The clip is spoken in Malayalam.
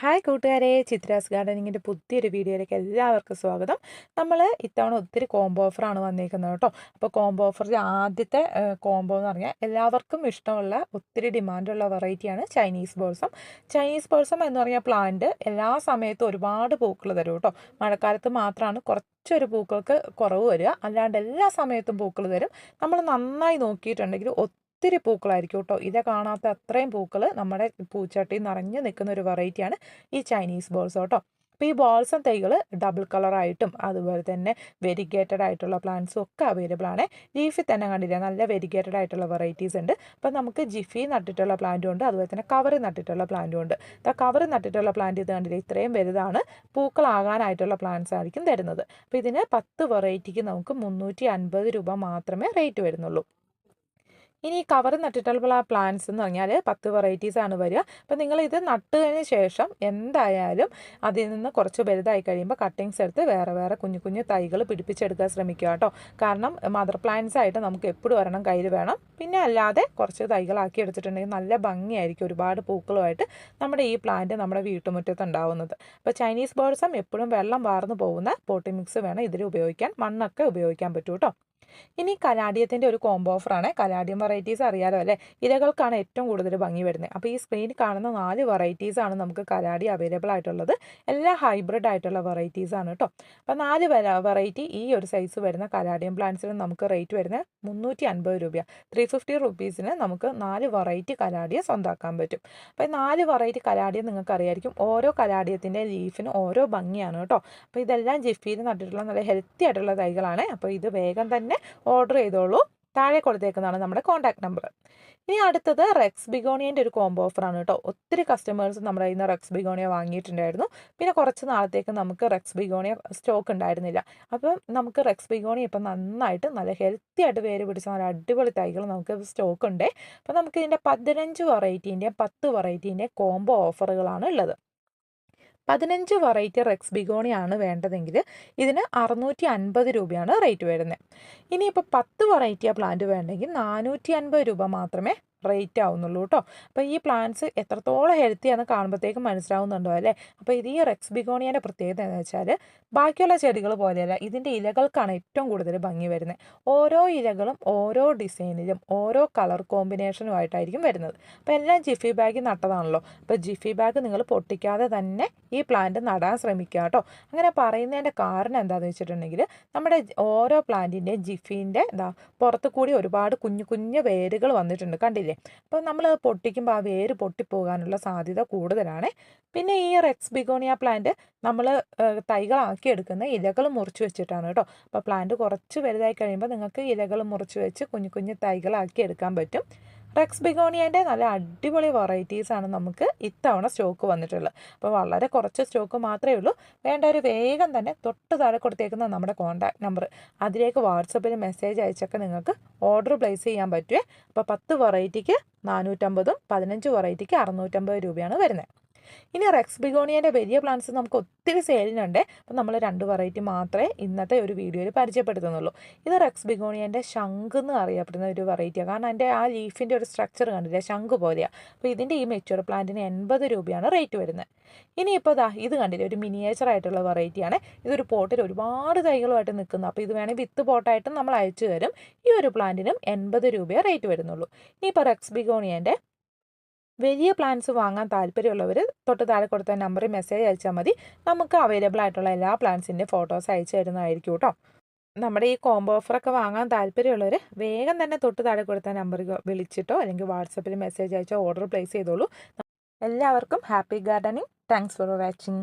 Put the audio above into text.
ഹായ് കൂട്ടുകാരെ. ചിത്രാസ് ഗാർഡനിങ്ങിന്റെ പുതിയൊരു വീഡിയോയിലേക്ക് എല്ലാവർക്കും സ്വാഗതം. നമ്മൾ ഇത്തവണ ഒത്തിരി കോംബോ ഓഫറാണ് വന്നിരിക്കുന്നത് കേട്ടോ. അപ്പോൾ കോംബോ ഓഫറിൽ ആദ്യത്തെ കോംബോ എന്ന് പറഞ്ഞാൽ എല്ലാവർക്കും ഇഷ്ടമുള്ള ഒത്തിരി ഡിമാൻഡുള്ള വെറൈറ്റിയാണ് ചൈനീസ് ബോൾസം ചൈനീസ് ബോൾസം എന്ന് പറഞ്ഞാൽ പ്ലാന്റ് എല്ലാ സമയത്തും ഒരുപാട് പൂക്കൾ തരും കേട്ടോ. മഴക്കാലത്ത് മാത്രമാണ് കുറച്ച് കുറച്ചൊരു പൂക്കൾക്ക് കുറവ് വരിക. അല്ലാണ്ട് എല്ലാ സമയത്തും പൂക്കൾ തരും. നമ്മൾ നന്നായി നോക്കിയിട്ടുണ്ടെങ്കിൽ ഒത്തിരി പൂക്കളായിരിക്കും കേട്ടോ ഇത് കാണാത്ത അത്രയും പൂക്കൾ നമ്മുടെ പൂച്ചട്ടി നിറഞ്ഞു നിൽക്കുന്ന ഒരു വെറൈറ്റിയാണ് ഈ ചൈനീസ് ബോൾസ് കേട്ടോ. അപ്പോൾ ഈ ബോൾസും തൈകൾ ഡബിൾ കളറായിട്ടും അതുപോലെ തന്നെ വെരിഗേറ്റഡ് ആയിട്ടുള്ള പ്ലാന്റ്സും ഒക്കെ അവൈലബിൾ ആണ്. ലീഫിൽ തന്നെ കണ്ടില്ല നല്ല വെരിഗേറ്റഡ് ആയിട്ടുള്ള വെറൈറ്റീസ് ഉണ്ട്. അപ്പോൾ നമുക്ക് ജിഫി നട്ടിട്ടുള്ള പ്ലാന്റും ഉണ്ട് അതുപോലെ തന്നെ കവർ നട്ടിട്ടുള്ള പ്ലാന്റും ഉണ്ട്. അപ്പോൾ കവർ നട്ടിട്ടുള്ള പ്ലാന്റ് ഇത് കണ്ടില്ല ഇത്രയും വലുതാണ്. പൂക്കളാകാനായിട്ടുള്ള പ്ലാന്റ്സ് ആയിരിക്കും തരുന്നത്. അപ്പോൾ ഇതിന് പത്ത് വെറൈറ്റിക്ക് നമുക്ക് മുന്നൂറ്റി രൂപ മാത്രമേ റേറ്റ് വരുന്നുള്ളൂ. ഇനി ഈ കവർ നട്ടിട്ടുള്ള പ്ലാന്റ്സ് എന്ന് പറഞ്ഞാൽ പത്ത് വെറൈറ്റീസ് ആണ് വരിക. അപ്പോൾ നിങ്ങൾ ഇത് നട്ടതിന് ശേഷം എന്തായാലും അതിൽ നിന്ന് കുറച്ച് വലുതായി കഴിയുമ്പോൾ കട്ടിങ്സ് എടുത്ത് വേറെ വേറെ കുഞ്ഞു കുഞ്ഞു തൈകൾ പിടിപ്പിച്ചെടുക്കാൻ ശ്രമിക്കുക കേട്ടോ. കാരണം മദർ പ്ലാന്റ്സ് ആയിട്ട് നമുക്ക് എപ്പോഴും ഒരെണ്ണം കയ്യിൽ വേണം. പിന്നെ അല്ലാതെ കുറച്ച് തൈകളാക്കി എടുത്തിട്ടുണ്ടെങ്കിൽ നല്ല ഭംഗിയായിരിക്കും ഒരുപാട് പൂക്കളുമായിട്ട് നമ്മുടെ ഈ പ്ലാന്റ് നമ്മുടെ വീട്ടുമുറ്റത്ത് ഉണ്ടാവുന്നത്. അപ്പോൾ ചൈനീസ് ബോൾസം എപ്പോഴും വെള്ളം വാർന്നു പോകുന്ന പോട്ടി മിക്സ് വേണം ഇതിൽ ഉപയോഗിക്കാൻ. മണ്ണൊക്കെ ഉപയോഗിക്കാൻ പറ്റൂ കേട്ടോ. ഇനി കലാഡിയത്തിന്റെ ഒരു കോംബോ ഓഫറാണ് കലാഡിയം വെറൈറ്റീസ് അറിയാലോ അല്ലേ? ഇലകൾക്കാണ് ഏറ്റവും കൂടുതൽ ഭംഗി വരുന്നത്. അപ്പോൾ ഈ സ്ക്രീനിൽ കാണുന്ന നാല് വെറൈറ്റീസ് ആണ് നമുക്ക് കലാഡി അവൈലബിൾ ആയിട്ടുള്ളത്. എല്ലാ ഹൈബ്രിഡ് ആയിട്ടുള്ള വെറൈറ്റീസ് ആണ് കേട്ടോ അപ്പോൾ നാല് വെറൈറ്റി ഈ ഒരു സൈസ് വരുന്ന കലാഡിയം പ്ലാന്റ്സിന് നമുക്ക് റേറ്റ് വരുന്നത് മുന്നൂറ്റി അൻപത് രൂപയാണ് ത്രീ ഫിഫ്റ്റി റുപ്പീസിന് നമുക്ക് നാല് വെറൈറ്റി കലാഡിയ സ്വന്താക്കാൻ പറ്റും. അപ്പോൾ ഈ നാല് വെറൈറ്റി കലാഡിയം നിങ്ങൾക്ക് അറിയായിരിക്കും ഓരോ കലാഡിയത്തിന്റെ ലീഫിന് ഓരോ ഭംഗിയാണ് കേട്ടോ അപ്പോൾ ഇതെല്ലാം ജിഫിയിൽ നട്ടിട്ടുള്ള നല്ല ഹെൽത്തി ആയിട്ടുള്ള തൈകളാണ്. അപ്പോൾ ഇത് വേഗം തന്നെ ഓർഡർ ചെയ്തോളൂ. താഴെ കൊടുത്തേക്കുന്നതാണ് നമ്മുടെ കോൺടാക്ട് നമ്പർ ഇനി അടുത്തത് റെക്സ് ബിഗോണിയന്റെ ഒരു കോംബോ ഓഫർ ആണ് കേട്ടോ. ഒത്തിരി കസ്റ്റമേഴ്സ് നമ്മുടെ ഇന്ന് റെക്സ് ബിഗോണിയ വാങ്ങിയിട്ടുണ്ടായിരുന്നു. പിന്നെ കുറച്ച് നാളത്തേക്ക് നമുക്ക് റെക്സ് ബിഗോണിയ സ്റ്റോക്ക് ഉണ്ടായിരുന്നില്ല. അപ്പം നമുക്ക് റെക്സ് ബിഗോണിയ ഇപ്പം നന്നായിട്ട് നല്ല ഹെൽത്തി ആയിട്ട് വേര് പിടിച്ച നല്ല അടിപൊളി തൈകൾ നമുക്ക് സ്റ്റോക്ക് ഉണ്ട്. അപ്പം നമുക്ക് ഇതിന്റെ പതിനഞ്ച് വെറൈറ്റീന്റെയും പത്ത് വെറൈറ്റീന്റെയും കോംബോ ഓഫറുകളാണ് ഉള്ളത്. പതിനഞ്ച് വെറൈറ്റി റെക്സ് ബിഗോണിയാണ് വേണ്ടതെങ്കിൽ ഇതിന് അറുന്നൂറ്റി അൻപത് രൂപയാണ് റേറ്റ് വരുന്നത്. ഇനിയിപ്പോൾ പത്ത് വെറൈറ്റിയാണ് പ്ലാന്റ് വേണ്ടെങ്കിൽ നാനൂറ്റി അൻപത് രൂപ മാത്രമേ റേറ്റ് ആവുന്നുള്ളൂ കേട്ടോ അപ്പോൾ ഈ പ്ലാന്റ്സ് എത്രത്തോളം ഹെൽത്തിയാണെന്ന് കാണുമ്പോഴത്തേക്കും മനസ്സിലാവുന്നുണ്ടോ അല്ലേ? അപ്പോൾ ഇത് ഈ റെക്സ് ബിഗോണിയന്റെ പ്രത്യേകത എന്ന് വെച്ചാൽ ബാക്കിയുള്ള ചെടികൾ പോലെയല്ല ഇതിന്റെ ഇലകൾക്കാണ് ഏറ്റവും കൂടുതൽ ഭംഗി വരുന്നത്. ഓരോ ഇലകളും ഓരോ ഡിസൈനിലും ഓരോ കളർ കോമ്പിനേഷനും ആയിട്ടായിരിക്കും വരുന്നത്. അപ്പോൾ എല്ലാം ജിഫി ബാഗ് നട്ടതാണല്ലോ. അപ്പോൾ ജിഫി ബാഗ് നിങ്ങൾ പൊട്ടിക്കാതെ തന്നെ ഈ പ്ലാന്റ് നടാൻ ശ്രമിക്കുക കേട്ടോ അങ്ങനെ പറയുന്നതിന്റെ കാരണം എന്താണെന്ന് വെച്ചിട്ടുണ്ടെങ്കിൽ നമ്മുടെ ഓരോ പ്ലാന്റിന്റെയും ജിഫീന്റെ എന്താ പുറത്ത് കൂടി ഒരുപാട് കുഞ്ഞു കുഞ്ഞു വേരുകൾ വന്നിട്ടുണ്ട്. കണ്ടില്ലേ? ഇല്ലേ? അപ്പോൾ നമ്മൾ പൊട്ടിക്കുമ്പോൾ ആ വേര് പൊട്ടിപ്പോകാനുള്ള സാധ്യത കൂടുതലാണ്. പിന്നെ ഈ റെക്സ് ബിഗോണിയ പ്ലാന്റ് നമ്മൾ തൈകളാക്കി എടുക്കുന്ന ഇലകൾ മുറിച്ച് വെച്ചിട്ടാണ് കേട്ടോ. അപ്പോൾ പ്ലാന്റ് കുറച്ച് വലുതായി കഴിയുമ്പോൾ നിങ്ങൾക്ക് ഇലകൾ മുറിച്ച് വെച്ച് കുഞ്ഞു കുഞ്ഞു തൈകളാക്കി എടുക്കാൻ പറ്റും. റെക്സ് ബിഗോണിയന്റെ നല്ല അടിപൊളി വെറൈറ്റീസാണ് നമുക്ക് ഇത്തവണ സ്റ്റോക്ക് വന്നിട്ടുള്ളത്. അപ്പോൾ വളരെ കുറച്ച് സ്റ്റോക്ക് മാത്രമേ ഉള്ളൂ. വേണ്ട ഒരു വേഗം തന്നെ തൊട്ട് താഴെ കൊടുത്തേക്കുന്ന നമ്മുടെ കോൺടാക്ട് നമ്പർ അതിലേക്ക് വാട്സപ്പിൽ മെസ്സേജ് അയച്ചൊക്കെ നിങ്ങൾക്ക് ഓർഡർ പ്ലേസ് ചെയ്യാൻ പറ്റുമേ അപ്പോൾ പത്ത് വെറൈറ്റിക്ക് നാനൂറ്റമ്പതും പതിനഞ്ച് വെറൈറ്റിക്ക് അറുന്നൂറ്റമ്പത് രൂപയാണ് വരുന്നത്. ഇനി റെക്സ് ബിഗോണിയന്റെ വലിയ പ്ലാന്റ്സ് നമുക്ക് ഒത്തിരി സെയിലിനുണ്ട് അപ്പം നമ്മൾ രണ്ട് വെറൈറ്റി മാത്രമേ ഇന്നത്തെ ഒരു വീഡിയോയിൽ പരിചയപ്പെടുത്തുന്നുള്ളൂ. ഇത് റെക്സ് ബിഗോണിയന്റെ ശംഖ് എന്ന് അറിയപ്പെടുന്ന ഒരു വെറൈറ്റിയാണ് കാരണം അതിന്റെ ആ ലീഫിന്റെ ഒരു സ്ട്രക്ചർ കണ്ടില്ലേ? ശംഖ് പോലെയാണ് അപ്പോൾ ഇതിന്റെ ഈ മെച്യൂർ പ്ലാന്റിന് എൺപത് രൂപയാണ് റേറ്റ് വരുന്നത്. ഇനിയിപ്പോൾ ദാ ഇത് കണ്ടില്ലേ? ഒരു മിനിയേച്ചർ ആയിട്ടുള്ള വെറൈറ്റിയാണ് ഇതൊരു പോട്ടിൽ ഒരുപാട് തൈകളുമായിട്ട് നിൽക്കുന്നു. അപ്പോൾ ഇത് വേണമെങ്കിൽ വിത്ത് പോട്ടായിട്ടും നമ്മൾ അയച്ചു തരും. ഈ ഒരു പ്ലാന്റിനും എൺപത് രൂപയെ റേറ്റ് വരുന്നുള്ളൂ. ഇനിയിപ്പോൾ റെക്സ് ബിഗോണിയന്റെ വലിയ പ്ലാൻസ് വാങ്ങാൻ താല്പര്യമുള്ളവർ തൊട്ട് താഴെ കൊടുത്ത നമ്പറിൽ മെസ്സേജ് അയച്ചാൽ മതി. നമുക്ക് അവൈലബിൾ ആയിട്ടുള്ള എല്ലാ പ്ലാൻസിന്റെ ഫോട്ടോസ് അയച്ചു തരുന്നതായിരിക്കും കേട്ടോ നമ്മുടെ ഈ കോംബോ ഓഫറൊക്കെ വാങ്ങാൻ താല്പര്യമുള്ളവർ വേഗം തന്നെ തൊട്ട് താഴെ കൊടുത്ത നമ്പറിൽ വിളിച്ചിട്ടോ അല്ലെങ്കിൽ വാട്സപ്പിൽ മെസ്സേജ് അയച്ചോ ഓർഡർ പ്ലേസ് ചെയ്തോളൂ. എല്ലാവർക്കും happy gardening thanks for watching